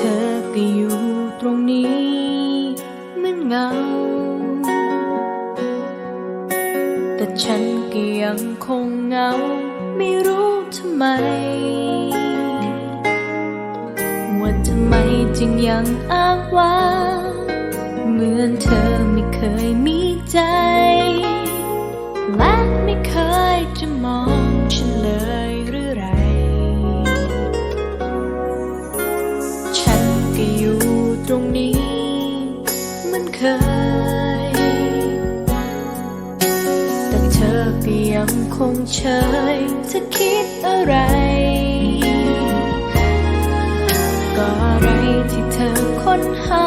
ก็อยู่ตรงนี้เหมือนเงา แต่ฉันก็ยังคงเหงา ไม่รู้ทำไม ว่าทำไมจึงยังอ้างว่าเหมือนเธอไม่เคยมีใจ และไม่เคยจะมอง เคย แต่เธอก็ยังคงเฉยจะคิดอะไร ก็อะไรที่เธอค้นหา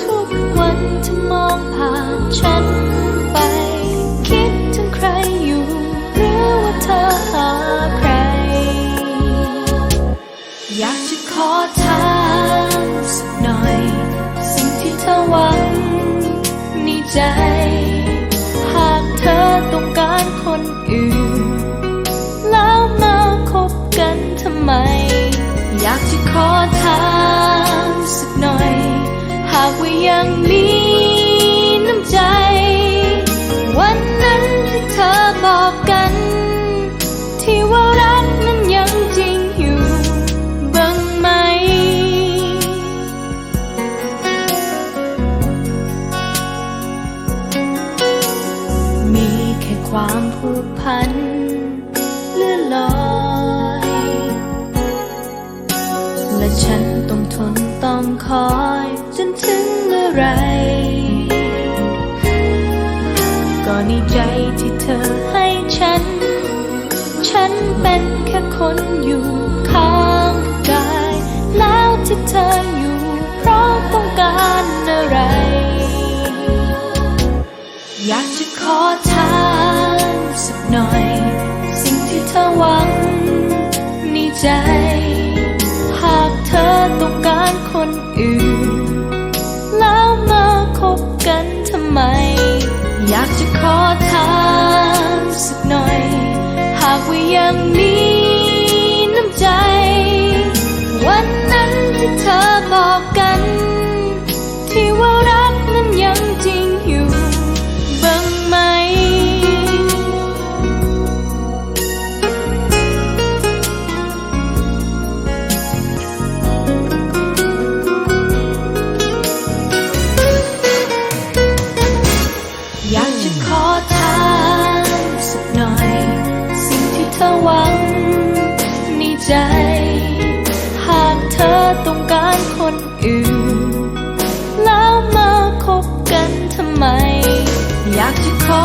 ทุกวันเธอมองผ่านฉันไป คิดถึงใครอยู่ หรือว่าเธอหาใคร อยากจะขอ ใจ หากเธอต้องการคนอื่น แล้วมาคบกันทำไม อยากจะขอถามสักหน่อย หากว่ายังมี ความผูกพันเลื่อนลอย และฉันต้องทนต้องคอยจนถึงเมื่อไร ก็ในใจที่เธอให้ฉัน ฉันเป็นแค่คนอยู่ข้างกาย แล้วที่เธออยู่เพราะต้องการอะไร อยากจะขอ ใจ หากเธอต้องการคนอื่น แล้วมาคบกันทำไม อยากจะขอถามสักหน่อย หากว่ายังมี ขอถามสักหน่อย สิ่งที่เธอหวังในใจ หากเธอต้องการคนอื่น แล้วมาคบกันทำไม อยากจะขอ